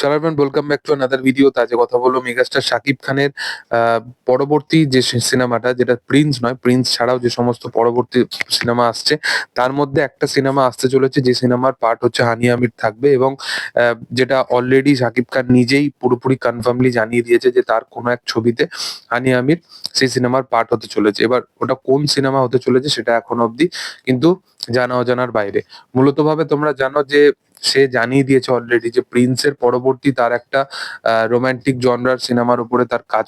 সালারম্যান welcome back to another video আজকে কথা বলব মেগাস্টার শাকিব খানের পরবর্তী যে সিনেমাটা, যেটা প্রিন্স নয় প্রিন্স ছাড়াও যে সমস্ত পরবর্তী সিনেমা আসছে, তার মধ্যে একটা সিনেমা আসতে চলেছে, যে সিনেমার পার্ট হচ্ছে হানি আমির থাকবে এবং যেটা অলরেডি শাকিব খান নিজেই পুরোপুরি কনফার্মলি জানিয়ে দিয়েছে যে তার কোনো এক ছবিতে হানি আমির সেই সিনেমার পার্ট হতে চলেছে। এবার ওটা কোন সিনেমা হতে চলেছে সেটা এখন অবধি কিন্তু জানা অজানার বাইরে। মূলত ভাবে তোমরা জানো যে সে জানিয়ে দিয়েছে অলরেডি যে প্রিন্সের পরবর্তী তার একটা রোমান্টিক জনরার সিনেমার উপরে তার কাজ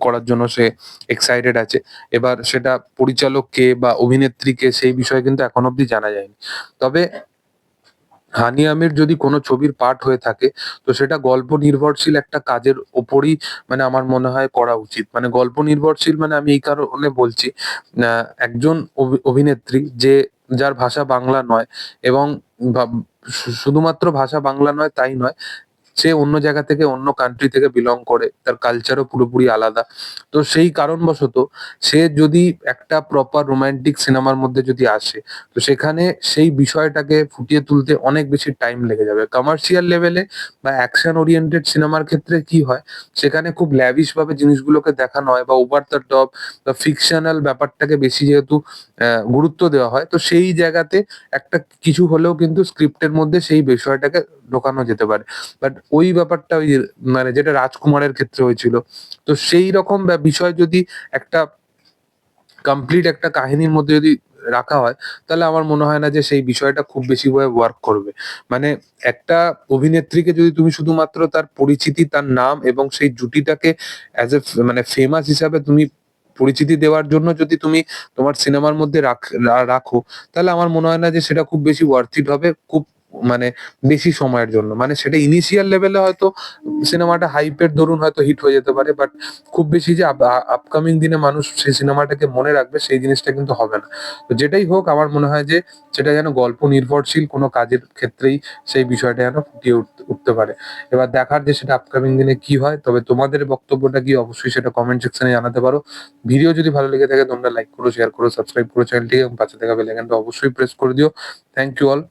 করার জন্য সে এক্সাইটেড আছে। এবার সেটা পরিচালক কে বা অভিনেত্রী কে সেই বিষয়ে কিন্তু এখন অবধি জানা যায়নি। তবে হানি আমির যদি কোনো ছবির পার্ট হয়ে থাকে, তো সেটা গল্প নির্ভরশীল একটা কাজের ওপরই মানে আমার মনে হয় করা উচিত। মানে গল্প নির্ভরশীল মানে আমি এই কারণে বলছি একজন অভি- অভিনেত্রী যে যার ভাষা বাংলা নয় এবং শুধুমাত্র ভাষা বাংলা নয় তাই নয়। সে অন্য জায়গা থেকে, অন্য কান্ট্রি থেকে বিলং করে, তার কালচারও পুরোপুরি আলাদা। তো সেই কারণবশত সে যদি একটা প্রপার রোমান্টিক সিনেমার মধ্যে যদি আসে, তো সেখানে সেই বিষয়টাকে ফুটিয়ে তুলতে অনেক বেশি টাইম লেগে যাবে। কমার্শিয়াল লেভেলে বা অ্যাকশন ওরিয়েন্টেড সিনেমার ক্ষেত্রে কি হয়, সেখানে খুব ল্যাভিশ ভাবে জিনিসগুলোকে দেখানো হয় বা ওভার দ্য টপ বা ফিকশনাল ব্যাপারটাকে বেশি যেহেতু গুরুত্ব দেওয়া হয়, তো সেই জায়গাতে একটা কিছু হলেও কিন্তু স্ক্রিপ্টের মধ্যে সেই বিষয়টাকে ঢোকানো যেতে পারে। বাট ওই ব্যাপারটা ওই মানে যেটা রাজকুমারের ক্ষেত্রে হয়েছিল। তো সেই রকম বিষয় যদি একটা কমপ্লিট একটা কাহিনীর মধ্যে যদি রাখা হয়, তাহলে আমার মনে হয় না যে সেই বিষয়টা খুব বেশি ভাবে ওয়ার্ক করবে। মানে একটা অভিনেত্রীকে যদি তুমি শুধুমাত্র তার পরিচিতি, তার নাম এবং সেই জুটিটাকে অ্যাজ এ মানে ফেমাস হিসাবে তুমি পরিচিতি দেওয়ার জন্য যদি তুমি তোমার সিনেমার মধ্যে রাখ- তাহলে আমার মনে হয় না যে সেটা খুব বেশি ওয়ার্থ ইট হবে। খুব মানে বেশি সময়ের জন্য। মানে সেটা ইনিশিয়াল লেভেলে হয়তো সিনেমাটা হাইপের ধরুন হয়তো হিট হয়ে যেতে পারে বাট খুব বেশি যে আপকামিং দিনে মানুষ সেই সিনেমাটাকে মনে রাখবে সেই জিনিসটা কিন্তু হবে না। তো যেটাই হোক, আমার মনে হয় যে সেটা যেন গল্প নির্ভরশীল কোনো কাজের ক্ষেত্রেই সেই বিষয়টা যেন ফুটিয়ে উঠ- উঠতে পারে। এবার দেখার যে সেটা আপকামিং দিনে কি হয়, তবে তোমাদের বক্তব্যটা কি অবশ্যই সেটা কমেন্ট সেকশনে জানাতে পারো। ভিডিও যদি ভালো লেগে থাকে, তোমরা লাইক করো শেয়ার করো সাবস্ক্রাইব করো চ্যানেলটি এবং পাশে থাকা বেল আইকনটা অবশ্যই প্রেস করে দিও। Thank you all